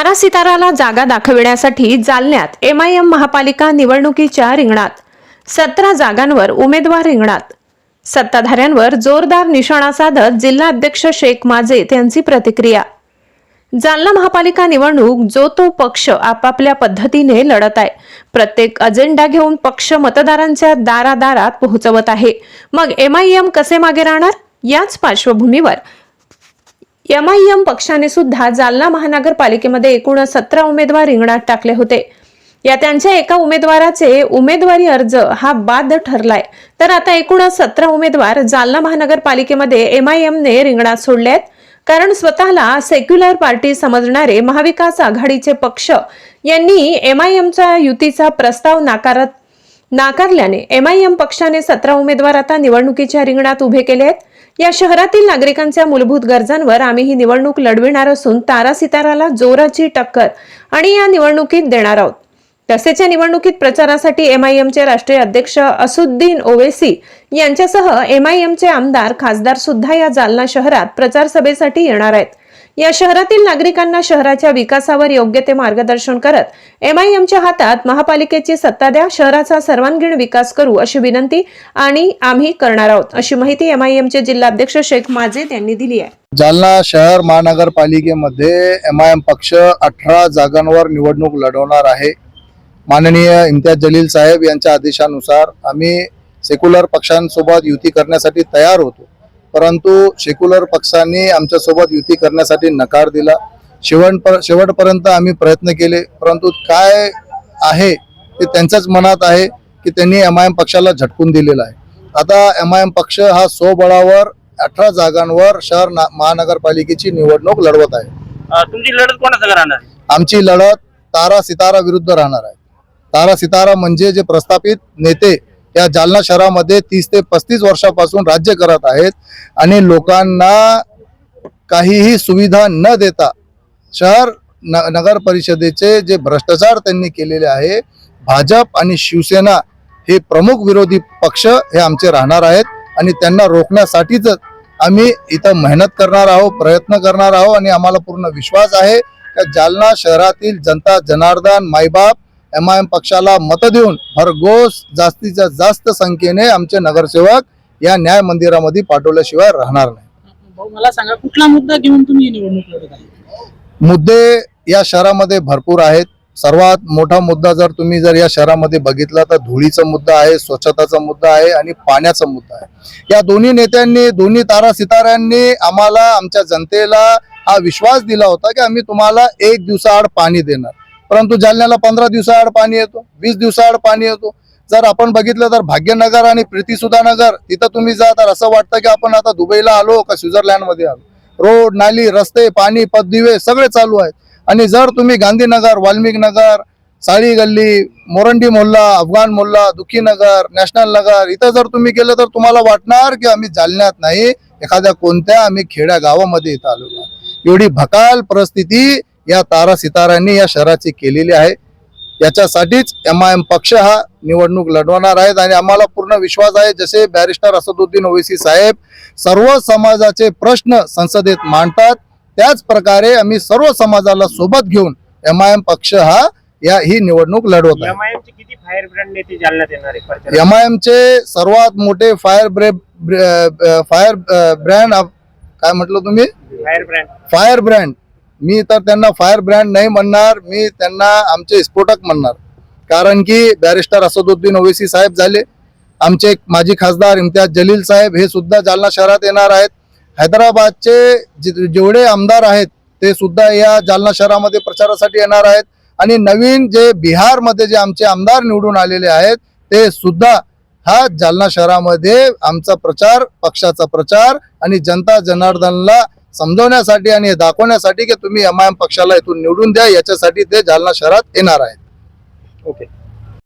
तारा सिताराला जागा दाखविण्यासाठी जालन्यात एम आय एम महापालिका निवडणुकीच्या रिंगणात. सतरा जागांवर उमेदवार रिंगणात. सत्ताधाऱ्यांवर जोरदार निशाणा साधत जिल्हा अध्यक्ष शेख माजेत यांची प्रतिक्रिया. जालना महापालिका निवडणूक जो तो पक्ष आपापल्या पद्धतीने लढत आहे. प्रत्येक अजेंडा घेऊन पक्ष मतदारांच्या दारादारात पोहोचवत आहे. मग एम आय एम कसे मागे राहणार? याच पार्श्वभूमीवर एमआयएम पक्षाने सुद्धा जालना महानगरपालिकेमध्ये एकूण सतरा उमेदवार रिंगणात टाकले होते. या त्यांच्या एका उमेदवाराचे उमेदवारी अर्ज हा बाद ठरलाय. तर आता एकूण सतरा उमेदवार जालना महानगरपालिकेमध्ये एम रिंगणात सोडले आहेत. कारण स्वतःला सेक्युलर पार्टी समजणारे महाविकास आघाडीचे पक्ष यांनी एमआयएमचा युतीचा प्रस्ताव नाकारत नाकारल्याने एमआयएम पक्षाने सतरा उमेदवार आता निवडणुकीच्या रिंगणात उभे केले आहेत. या शहरातील नागरिकांच्या मूलभूत गरजांवर आम्ही ही निवडणूक लढविणार असून तारा सिताराला जोराची टक्कर आणि या निवडणुकीत देणार आहोत. तसेच या निवडणुकीत प्रचारासाठी एम आय राष्ट्रीय अध्यक्ष असुद्दीन ओवेसी यांच्यासह एम आय आमदार खासदार सुद्धा या जालना शहरात प्रचार सभेसाठी येणार आहेत. या शहरातील नागरिकांना शहराच्या विकासावर योग्य ते मार्गदर्शन करत एम हातात महापालिकेची सत्ता द्या शहराचा सर्वांगीण विकास करू अशी विनंती आणि आम्ही करणार आहोत अशी माहिती एम जिल्हाध्यक्ष शेख माजेद यांनी दिली आहे. जालना शहर महानगरपालिकेमध्ये एम आय एम पक्ष अठरा जागांवर निवडणूक लढवणार आहे. माननीय इम्तियाज जलील साहेब यांच्या आदेशानुसार आम्ही सेक्युलर पक्षांसोबत युती करण्यासाठी तयार होतो. परंतु सेक्युलर पक्षांनी आमच्यासोबत युती करण्यासाठी नकार दिला. शेवट शेवटपर्यंत आम्ही प्रयत्न केले. परंतु काय आहे ते त्यांच्याच मनात आहे की त्यांनी एम आय एम पक्षाला झटकून दिलेला आहे. आता एम आय एम पक्ष हा स्वबळावर अठरा जागांवर शहर महानगरपालिकेची निवडणूक लढवत आहे. तुमची लढत कोणासंग राहणार? आहे? आमची लढत तारा सितारा विरुद्ध राहणार आहे. तारा सितारा म्हणजे जे प्रस्थापित नेते या जालना शहरामध्ये तीस ते पस्तीस वर्षापासून राज्य करत आहेत आणि लोकांना काहीही सुविधा न देता शहर न नगर परिषदेचे जे भ्रष्टाचार त्यांनी केलेले आहे भाजप आणि शिवसेना हे प्रमुख विरोधी पक्ष हे आमचे राहणार आहेत आणि त्यांना रोखण्यासाठीच आम्ही इथं मेहनत करणार आहोत प्रयत्न करणार आहोत आणि आम्हाला पूर्ण विश्वास आहे. का जालना शहरातील जनता जनार्दन मायबाप एम आय एम पक्षाला मत देऊन भरघोस जास्तीच्या जास्त संख्येने आमचे नगरसेवक या न्याय मंदिरामध्ये पाठवल्याशिवाय राहणार नाही. भाऊ मला सांगा कुठला मुद्दा घेऊन तुम्ही निवडणूक लढत आहे मुद्दे या शहरामध्ये भरपूर आहेत. सर्वात मोठा मुद्दा जर तुम्ही जर या शहरामध्ये बघितला तर धुळीचा मुद्दा आहे स्वच्छताचा मुद्दा आहे आणि पाण्याचा मुद्दा आहे. या दोन्ही नेत्यांनी दोन्ही तारा सिताऱ्यांनी आम्हाला आमच्या जनतेला हा विश्वास दिला होता की आम्ही तुम्हाला एक दिवसाआड पाणी देणार. परंतु जालन्याला पंधरा दिवसाआड पाणी येतो वीस दिवसाआड पाणी येतो. जर आपण बघितलं तर भाग्यनगर आणि प्रीतीसुधा नगर तिथं तुम्ही जा तर असं वाटतं की आपण आता दुबईला आलो का स्वित्झर्लंडमध्ये आलो. रोड नाली रस्ते पाणी पददिवे सगळे चालू आहेत. आणि जर तुम्ही गांधीनगर वाल्मिक नगर साळी गल्ली मोरंडी मोहल्ला अफगाण मोहल्ला दुखी नगर नॅशनल नगर इथं जर तुम्ही गेलं तर तुम्हाला वाटणार की आम्ही जालन्यात नाही एखाद्या कोणत्या आम्ही खेड्या गावामध्ये इथं आलो एवढी भकाल परिस्थिती या तारा सितारांनी या शहराची केलेली आहे. याच्यासाठीच एम आय एम पक्ष हा निवडणूक लढवणार आहेत आणि आम्हाला पूर्ण विश्वास आहे. जसे बॅरिस्टर असदुद्दीन ओवेसी साहेब सर्व समाजाचे प्रश्न संसदेत मांडतात त्याच प्रकारे आम्ही सर्व समाजाला सोबत घेऊन एम आय एम पक्ष हा या ही निवडणूक लढवत आहे. ब्रँड? एम आय चे सर्वात मोठे फायर ब्रे फायर ब्रँड काय म्हटलं तुम्ही? फायर ब्रँड फायर ब्रँड मी तर त्यांना फायर ब्रँड नाही म्हणणार मी त्यांना आमचे स्फोटक म्हणणार. कारण की बॅरिस्टर असदुद्दीन ओवेसी साहेब झाले आमचे माजी खासदार इम्तियाज जलील साहेब हे सुद्धा जालना शहरात येणार आहेत. हैदराबादचे जेवढे आमदार आहेत ते सुद्धा या जालना शहरामध्ये प्रचारासाठी येणार आहेत. आणि नवीन जे बिहारमध्ये जे आमचे आमदार निवडून आलेले आहेत ते सुद्धा हा जालना शहरामध्ये आमचा प्रचार पक्षाचा प्रचार आणि जनता जनार्दनला समजवण्यासाठी आणि दाखवण्यासाठी की तुम्ही एम आय एम पक्षाला इथून निवडून द्या याच्यासाठी ते जालना शहरात येणार आहेत. ओके